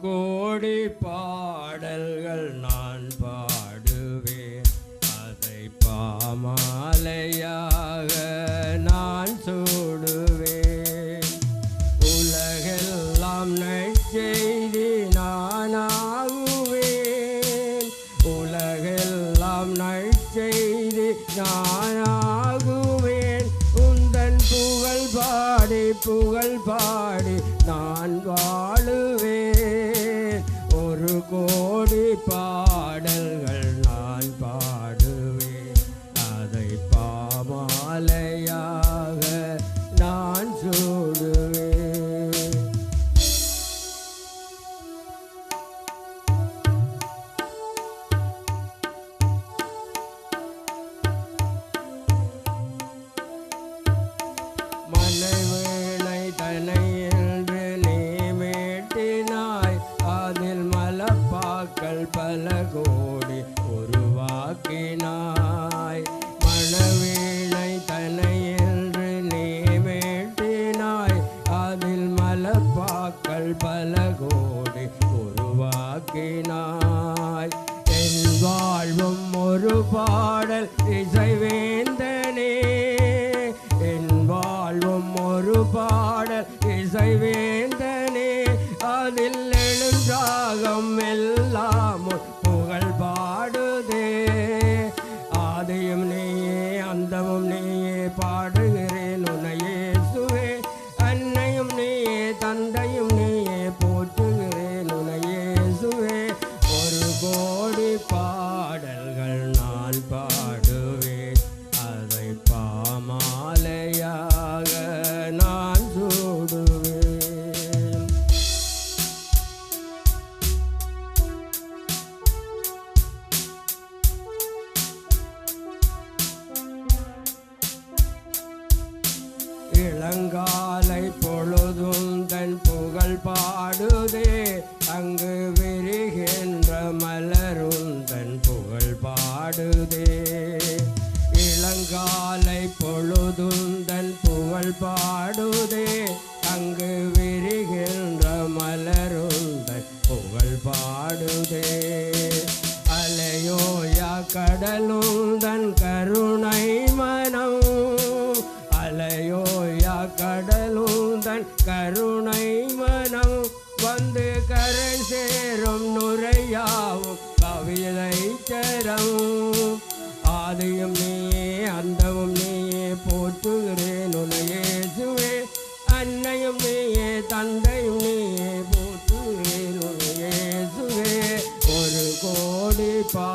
கோடி பாடல்கள் நான் பாடுவேன். அதை பாமாலையாக நான் சூடுவேன். உலகெல்லாம் நற்செய்தி நானாகுவேன். உலகெல்லாம் நற்செய்தி நானாகுவேன். உந்தன் புகழ் பாடி புகழ் பாடி நான் வாழுவேன். கோடி பாடல்கள் வாழ்வும் ஒரு பாடல் இசைவேந்தனே. என் வாழ்வும் ஒரு பாடல் இசைவேந்தனே. அதில் எழுந்தாகம் எல்லாம் இளங்காலை பொழுதும் தன் புகழ் பாடுதே. அங்கு விரிகின்ற மலரும் தன் புகழ் பாடுதே. இளங்காலை பொழுதும் தன் புகழ் பாடுதே. அங்கு விரிகின்ற மலரும் தன் புகழ் பாடுதே. அலையோயா கடலும் தன் கருணை கருணை மனம் வந்து கரை சேரும் நுரையாவும் கவிதை தரம் ஆதியும் நீயே அந்தமும் நீயே போற்றுகிறேன் உனையே சுவே அன்னையும் நீயே தந்தையும் நீயே போற்றுகிறேன் உனையே சுவே ஒரு கோடி பா